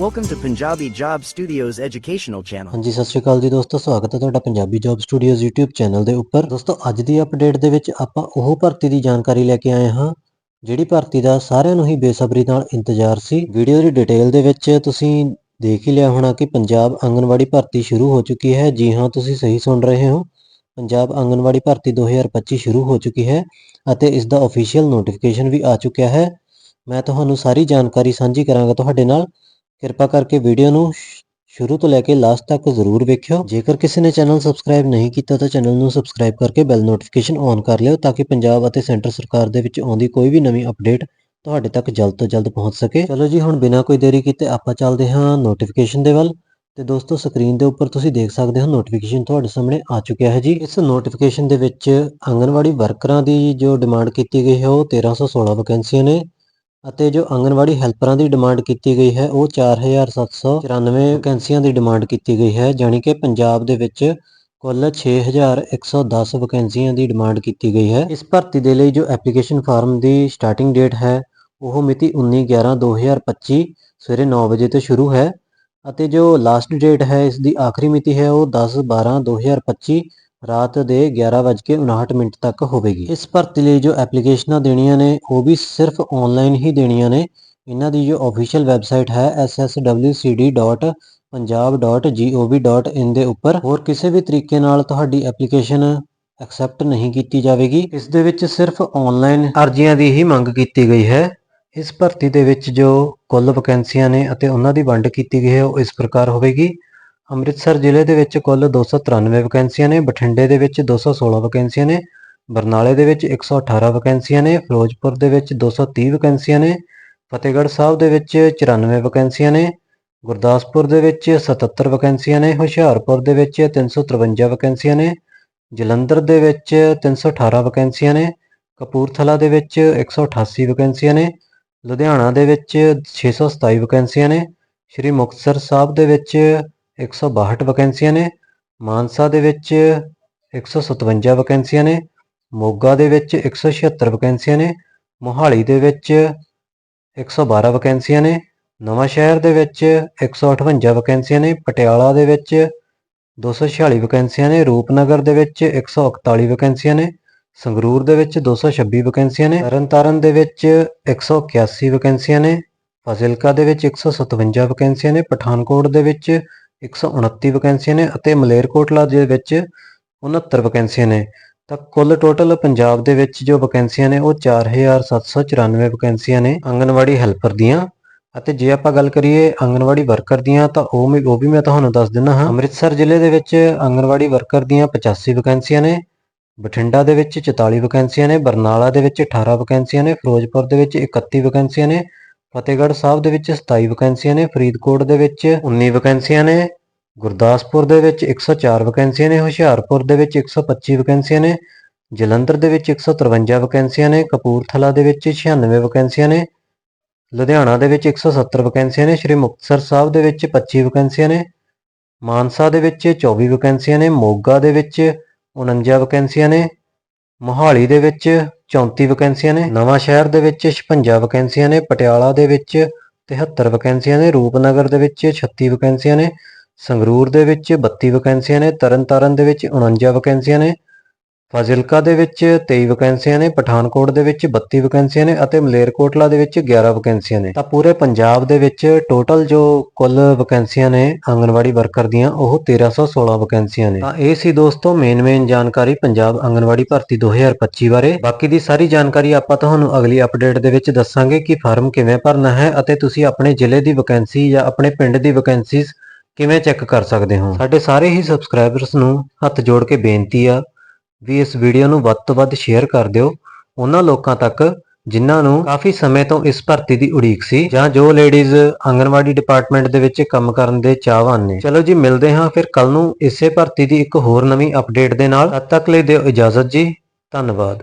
Welcome to Punjabi Job Studios educational channel. ਹਾਂਜੀ, ਸਤਿ ਸ਼੍ਰੀ ਅਕਾਲ ਜੀ ਦੋਸਤੋ, ਸਵਾਗਤ ਹੈ ਤੁਹਾਡਾ Punjabi job studios YouTube channel ਦੇ ਉੱਪਰ। ਦੋਸਤੋ, ਅੱਜ ਦੀ ਅਪਡੇਟ ਦੇ ਵਿੱਚ ਆਪਾਂ ਉਹ ਭਰਤੀ ਦੀ ਜਾਣਕਾਰੀ ਲੈ ਕੇ ਆਏ ਹਾਂ, ਜਿਹੜੀ ਭਰਤੀ ਦਾ ਸਾਰਿਆਂ ਨੂੰ ਹੀ ਬੇਸਬਰੀ ਨਾਲ ਇੰਤਜ਼ਾਰ ਸੀ। ਵੀਡੀਓ ਦੀ ਡਿਟੇਲ ਦੇ ਵਿੱਚ ਤੁਸੀਂ ਦੇਖ ਹੀ ਲਿਆ ਹੋਣਾ ਕਿ ਪੰਜਾਬ ਆਂਗਨਵਾੜੀ ਭਰਤੀ ਸ਼ੁਰੂ ਹੋ ਚੁੱਕੀ ਹੈ। ਜੀ ਹਾਂ, ਤੁਸੀਂ ਸਹੀ ਸੁਣ ਰਹੇ ਹੋ। ਪੰਜਾਬ ਆਂਗਨਵਾੜੀ ਭਰਤੀ 2025 ਸ਼ੁਰੂ ਹੋ ਚੁੱਕੀ ਹੈ ਅਤੇ ਇਸ ਦਾ ਅਫੀਸ਼ੀਅਲ ਨੋਟੀਫਿਕੇਸ਼ਨ ਵੀ ਆ ਚੁੱਕਿਆ ਹੈ। ਮੈਂ ਤੁਹਾਨੂੰ ਸਾਰੀ ਜਾਣਕਾਰੀ ਸਾਂਝੀ ਕਰਾਂਗਾ ਤੁਹਾਡੇ ਨਾਲ। ਕਿਰਪਾ ਕਰਕੇ ਵੀਡੀਓ ਨੂੰ ਸ਼ੁਰੂ ਤੋਂ ਲੈ ਕੇ ਲਾਸਟ ਤੱਕ ਜ਼ਰੂਰ ਵੇਖਿਓ। ਜੇਕਰ ਕਿਸੇ ਨੇ ਚੈਨਲ ਸਬਸਕ੍ਰਾਈਬ ਨਹੀਂ ਕੀਤਾ ਤਾਂ ਚੈਨਲ ਨੂੰ ਸਬਸਕ੍ਰਾਈਬ ਕਰਕੇ ਬੈਲ ਨੋਟੀਫਿਕੇਸ਼ਨ ਔਨ ਕਰ ਲਿਓ ਤਾਂ ਕਿ ਪੰਜਾਬ ਅਤੇ ਸੈਂਟਰ ਸਰਕਾਰ ਦੇ ਵਿੱਚ ਆਉਂਦੀ ਕੋਈ ਵੀ ਨਵੀਂ ਅਪਡੇਟ ਤੁਹਾਡੇ ਤੱਕ ਜਲਦ ਤੋਂ ਜਲਦ ਪਹੁੰਚ ਸਕੇ। ਚਲੋ ਜੀ, ਹੁਣ ਬਿਨਾਂ ਕੋਈ ਦੇਰੀ ਕੀਤੇ ਆਪਾਂ ਚੱਲਦੇ ਹਾਂ ਨੋਟੀਫਿਕੇਸ਼ਨ ਦੇ ਵੱਲ। ਤੇ ਦੋਸਤੋ ਸਕਰੀਨ ਦੇ ਉੱਪਰ ਤੁਸੀਂ ਦੇਖ ਸਕਦੇ ਹੋ ਨੋਟੀਫਿਕੇਸ਼ਨ ਤੁਹਾਡੇ ਸਾਹਮਣੇ ਆ ਚੁੱਕਿਆ ਹੈ ਜੀ। ਇਸ ਨੋਟੀਫਿਕੇਸ਼ਨ ਦੇ ਵਿੱਚ ਆਂਗਨਵਾੜੀ ਵਰਕਰਾਂ ਦੀ ਜੋ ਡਿਮਾਂਡ ਕੀਤੀ ਗਈ ਹੈ ਉਹ 1316 ਵੈਕੈਂਸੀਆਂ ਨੇ। ਅਤੇ ਜੋ ਆਂਗਨਵਾੜੀ ਹੈਲਪਰਾਂ ਦੀ ਡਿਮਾਂਡ ਕੀਤੀ ਗਈ ਹੈ, ਉਹ 4794 ਵੈਕੈਂਸੀਆਂ ਦੀ ਡਿਮਾਂਡ ਕੀਤੀ ਗਈ ਹੈ, ਜਾਣੀ ਕਿ ਪੰਜਾਬ ਦੇ ਵਿੱਚ ਕੁੱਲ 6110 ਵੈਕੈਂਸੀਆਂ ਦੀ ਡਿਮਾਂਡ ਕੀਤੀ ਗਈ ਹੈ। ਇਸ ਭਰਤੀ ਦੇ ਲਈ ਜੋ ਐਪਲੀਕੇਸ਼ਨ ਫਾਰਮ ਦੀ ਸਟਾਰਟਿੰਗ ਡੇਟ ਹੈ, ਉਹ ਮਿਤੀ 19/11/2025 ਸਵੇਰੇ 9 ਵਜੇ ਤੋਂ ਸ਼ੁਰੂ ਹੈ ਅਤੇ ਜੋ ਲਾਸਟ ਡੇਟ ਹੈ, ਇਸ ਦੀ ਆਖਰੀ ਮਿਤੀ ਹੈ, ਉਹ 10/12/2025 ਰਾਤ ਦੇ 11:59 ਮਿੰਟ ਤੱਕ ਹੋਵੇਗੀ। ਇਸ ਭਰਤੀ ਲਈ ਜੋ ਐਪਲੀਕੇਸ਼ਨਾਂ ਦੇਣੀਆਂ ਨੇ, ਉਹ ਵੀ ਸਿਰਫ ਆਨਲਾਈਨ ਹੀ ਦੇਣੀਆਂ ਨੇ। ਇਹਨਾਂ ਦੀ ਜੋ ਅਫੀਸ਼ੀਅਲ ਵੈਬਸਾਈਟ ਹੈ sswcd.punjab.gov.in ਦੇ ਉੱਪਰ, ਹੋਰ ਕਿਸੇ ਵੀ ਤਰੀਕੇ ਨਾਲ ਤੁਹਾਡੀ ਐਪਲੀਕੇਸ਼ਨ ਐਕਸੈਪਟ ਨਹੀਂ ਕੀਤੀ ਜਾਵੇਗੀ। ਇਸ ਦੇ ਵਿੱਚ ਸਿਰਫ ਆਨਲਾਈਨ ਅਰਜ਼ੀਆਂ ਦੀ ਹੀ ਮੰਗ ਕੀਤੀ ਗਈ ਹੈ। ਇਸ ਭਰਤੀ ਦੇ ਵਿੱਚ ਜੋ ਕੁੱਲ ਵੈਕੈਂਸੀਆਂ ਨੇ ਅਤੇ ਉਹਨਾਂ ਦੀ ਵੰਡ ਕੀਤੀ ਗਈ ਹੈ, ਉਹ ਇਸ ਪ੍ਰਕਾਰ ਹੋਵੇਗੀ। ਅੰਮ੍ਰਿਤਸਰ ਜ਼ਿਲ੍ਹੇ ਦੇ ਵਿੱਚ ਕੁੱਲ 293 ਵੈਕੈਂਸੀਆਂ ਨੇ ਬਠਿੰਡੇ ਦੇ ਵਿੱਚ 216 ਵੈਕੈਂਸੀਆਂ ਨੇ ਬਰਨਾਲੇ ਦੇ ਵਿੱਚ 118 ਵੈਕੈਂਸੀਆਂ ਨੇ ਫਿਰੋਜ਼ਪੁਰ ਦੇ ਵਿੱਚ 230 ਵੈਕੈਂਸੀਆਂ ਨੇ ਫਤਿਹਗੜ੍ਹ ਸਾਹਿਬ ਦੇ ਵਿੱਚ 94 ਵੈਕੈਂਸੀਆਂ ਨੇ ਗੁਰਦਾਸਪੁਰ ਦੇ ਵਿੱਚ 77 ਵੈਕੈਂਸੀਆਂ ਨੇ ਹੁਸ਼ਿਆਰਪੁਰ ਦੇ ਵਿੱਚ 353 ਵੈਕੈਂਸੀਆਂ ਨੇ ਜਲੰਧਰ ਦੇ ਵਿੱਚ 318 ਵੈਕੈਂਸੀਆਂ ਨੇ ਕਪੂਰਥਲਾ ਦੇ ਵਿੱਚ 188 ਵੈਕੈਂਸੀਆਂ ਨੇ ਲੁਧਿਆਣਾ ਦੇ ਵਿੱਚ 627 ਵੈਕੈਂਸੀਆਂ ਨੇ ਸ਼੍ਰੀ ਮੁਕਤਸਰ ਸਾਹਿਬ ਦੇ ਵਿੱਚ 162 ਵੈਕੈਂਸੀਆਂ ਨੇ ਮਾਨਸਾ ਦੇ ਵਿੱਚ 157 ਵੈਕੈਂਸੀਆਂ ਨੇ ਮੋਗਾ ਦੇ ਵਿੱਚ 176 ਵੈਕੈਂਸੀਆਂ ਨੇ ਮੋਹਾਲੀ ਦੇ ਵਿੱਚ 112 ਵੈਕੈਂਸੀਆਂ ਨੇ ਨਵਾਂ ਸ਼ਹਿਰ ਦੇ ਵਿੱਚ 158 ਵੈਕੈਂਸੀਆਂ ਨੇ ਪਟਿਆਲਾ ਦੇ ਵਿੱਚ 246 ਵੈਕੈਂਸੀਆਂ ਨੇ ਰੂਪਨਗਰ ਦੇ ਵਿੱਚ 141 ਵੈਕੈਂਸੀਆਂ ਨੇ ਸੰਗਰੂਰ ਦੇ ਵਿੱਚ 226 ਵੈਕੈਂਸੀਆਂ ਨੇ ਤਰਨਤਾਰਨ ਦੇ ਵਿੱਚ 181 ਵੈਕੈਂਸੀਆਂ ਨੇ ਫਾਜ਼ਿਲਕਾ ਦੇ ਵਿੱਚ 157 ਵੈਕੈਂਸੀਆਂ ਨੇ ਪਠਾਨਕੋਟ ਦੇ ਵਿੱਚ 129 ਵੈਕੈਂਸੀਆਂ ਨੇ ਅਤੇ ਮਲੇਰਕੋਟਲਾ ਦੇ ਵਿੱਚ 69 ਵੈਕੈਂਸੀਆਂ ਨੇ। ਤਾਂ ਕੁੱਲ ਟੋਟਲ ਪੰਜਾਬ ਦੇ ਵਿੱਚ ਜੋ ਵੈਕੈਂਸੀਆਂ ਨੇ, ਉਹ 4794 ਵੈਕੈਂਸੀਆਂ ਨੇ ਆਂਗਨਵਾੜੀ ਹੈਲਪਰ ਦੀਆਂ। ਅਤੇ ਜੇ ਆਪਾਂ ਗੱਲ ਕਰੀਏ ਆਂਗਨਵਾੜੀ ਵਰਕਰ ਦੀਆਂ, ਤਾਂ ਉਹ ਵੀ ਉਹ ਵੀ ਮੈਂ ਤੁਹਾਨੂੰ ਦੱਸ ਦਿੰਦਾ ਹਾਂ। ਅੰਮ੍ਰਿਤਸਰ ਜ਼ਿਲ੍ਹੇ ਦੇ ਵਿੱਚ ਆਂਗਨਵਾੜੀ ਵਰਕਰ ਦੀਆਂ 85 ਵੈਕੈਂਸੀਆਂ ਨੇ, ਬਠਿੰਡਾ ਦੇ ਵਿੱਚ 44 ਵੈਕੈਂਸੀਆਂ ਨੇ, ਬਰਨਾਲਾ ਦੇ ਵਿੱਚ 18 ਵੈਕੈਂਸੀਆਂ ਨੇ, ਫਿਰੋਜ਼ਪੁਰ ਦੇ ਵਿੱਚ 31 ਵੈਕੈਂਸੀਆਂ ਨੇ ਫਤਿਹਗੜ੍ਹ ਸਾਹਿਬ ਦੇ ਵਿੱਚ 27 ਵੈਕੈਂਸੀਆਂ ਨੇ ਫਰੀਦਕੋਟ ਦੇ ਵਿੱਚ 19 ਵੈਕੈਂਸੀਆਂ ਨੇ ਗੁਰਦਾਸਪੁਰ ਦੇ ਵਿੱਚ 104 ਵੈਕੈਂਸੀਆਂ ਨੇ ਹੁਸ਼ਿਆਰਪੁਰ ਦੇ ਵਿੱਚ 125 ਵੈਕੈਂਸੀਆਂ ਨੇ ਜਲੰਧਰ ਦੇ ਵਿੱਚ 153 ਵੈਕੈਂਸੀਆਂ ਨੇ ਕਪੂਰਥਲਾ ਦੇ ਵਿੱਚ 96 ਵੈਕੈਂਸੀਆਂ ਨੇ ਲੁਧਿਆਣਾ ਦੇ ਵਿੱਚ 170 ਵੈਕੈਂਸੀਆਂ ਨੇ ਸ਼੍ਰੀ ਮੁਕਤਸਰ ਸਾਹਿਬ ਦੇ ਵਿੱਚ 25 ਵੈਕੈਂਸੀਆਂ ਨੇ ਮਾਨਸਾ ਦੇ ਵਿੱਚ 24 ਵੈਕੈਂਸੀਆਂ ਨੇ ਮੋਗਾ ਦੇ ਵਿੱਚ 49 ਵੈਕੈਂਸੀਆਂ ਨੇ ਮੋਹਾਲੀ ਦੇ ਵਿੱਚ 34 ਵੈਕੈਂਸੀਆਂ ਨੇ, ਨਵਾਂ ਸ਼ਹਿਰ ਦੇ ਵਿੱਚ 56 ਵੈਕੈਂਸੀਆਂ ਨੇ, ਪਟਿਆਲਾ ਦੇ ਵਿੱਚ 73 ਵੈਕੈਂਸੀਆਂ ਨੇ, ਰੂਪਨਗਰ ਦੇ ਵਿੱਚ 36 ਵੈਕੈਂਸੀਆਂ ਨੇ, ਸੰਗਰੂਰ ਦੇ ਵਿੱਚ 32 ਵੈਕੈਂਸੀਆਂ ਨੇ, ਤਰਨਤਾਰਨ ਦੇ ਵਿੱਚ 49 ਵੈਕੈਂਸੀਆਂ ਨੇ ਫਾਜ਼ਿਲਕਾ ਦੇ ਵਿੱਚ 23 ਵੈਕੈਂਸੀਆਂ ਨੇ, ਪਠਾਨਕੋਟ ਦੇ ਵਿੱਚ 32 ਵੈਕੈਂਸੀਆਂ ਨੇ ਅਤੇ ਮਲੇਰਕੋਟਲਾ ਦੇ ਵਿੱਚ 11 ਵੈਕੈਂਸੀਆਂ ਨੇ। ਤਾਂ ਪੂਰੇ ਪੰਜਾਬ ਦੇ ਵਿੱਚ ਟੋਟਲ ਜੋ ਕੁੱਲ ਵੈਕੈਂਸੀਆਂ ਨੇ ਆਂਗਨਵਾੜੀ ਵਰਕਰ ਦੀਆਂ, ਉਹ 1316 ਵੈਕੈਂਸੀਆਂ ਨੇ। ਤਾਂ ਇਹ ਸੀ ਦੋਸਤੋ ਮੇਨ ਮੇਨ ਜਾਣਕਾਰੀ ਪੰਜਾਬ ਆਂਗਨਵਾੜੀ ਭਰਤੀ 2025 ਬਾਰੇ। ਬਾਕੀ ਦੀ ਸਾਰੀ ਜਾਣਕਾਰੀ ਆਪਾਂ ਤੁਹਾਨੂੰ ਅਗਲੀ ਅਪਡੇਟ ਦੇ ਵਿੱਚ ਦੱਸਾਂਗੇ ਕਿ ਫਾਰਮ ਕਿਵੇਂ ਭਰਨਾ ਹੈ ਅਤੇ ਤੁਸੀਂ ਆਪਣੇ ਜ਼ਿਲ੍ਹੇ ਦੀ ਵੈਕੈਂਸੀ ਜਾਂ ਆਪਣੇ ਪਿੰਡ ਦੀ ਵੈਕੈਂਸੀਜ਼ ਕਿਵੇਂ ਚੈੱਕ ਕਰ ਸਕਦੇ ਹੋ। ਸਾਡੇ ਸਾਰੇ ਹੀ ਸਬਸਕ੍ਰਾਈਬਰਸ ਨੂੰ ਹੱਥ ਜੋੜ ਕੇ ਬੇਨਤੀ ਆ ਵੀ ਇਸ ਵੀਡੀਓ ਨੂੰ ਵੱਧ ਤੋਂ ਵੱਧ ਸ਼ੇਅਰ ਕਰ ਦਿਓ। ਉਹਨਾਂ ਲੋਕਾਂ ਤੱਕ ਜਿਨ੍ਹਾਂ ਨੂੰ ਕਾਫੀ ਸਮੇਂ ਤੋਂ ਇਸ ਭਰਤੀ ਦੀ ਉਡੀਕ ਸੀ ਜਾਂ ਜੋ ਲੇਡੀਜ਼ ਆਂਗਨਵਾੜੀ ਡਿਪਾਰਟਮੈਂਟ ਦੇ ਵਿੱਚ ਕੰਮ ਕਰਨ ਦੇ ਚਾਹਵਾਨ ਨੇ। ਚਲੋ ਜੀ, ਮਿਲਦੇ ਹਾਂ ਫਿਰ ਕੱਲ ਨੂੰ ਇਸੇ ਭਰਤੀ ਦੀ ਇੱਕ ਹੋਰ ਨਵੀਂ ਅਪਡੇਟ ਦੇ ਨਾਲ। ਤਦ ਤੱਕ ਲਈ ਦਿਓ ਇਜਾਜ਼ਤ ਜੀ। ਧੰਨਵਾਦ।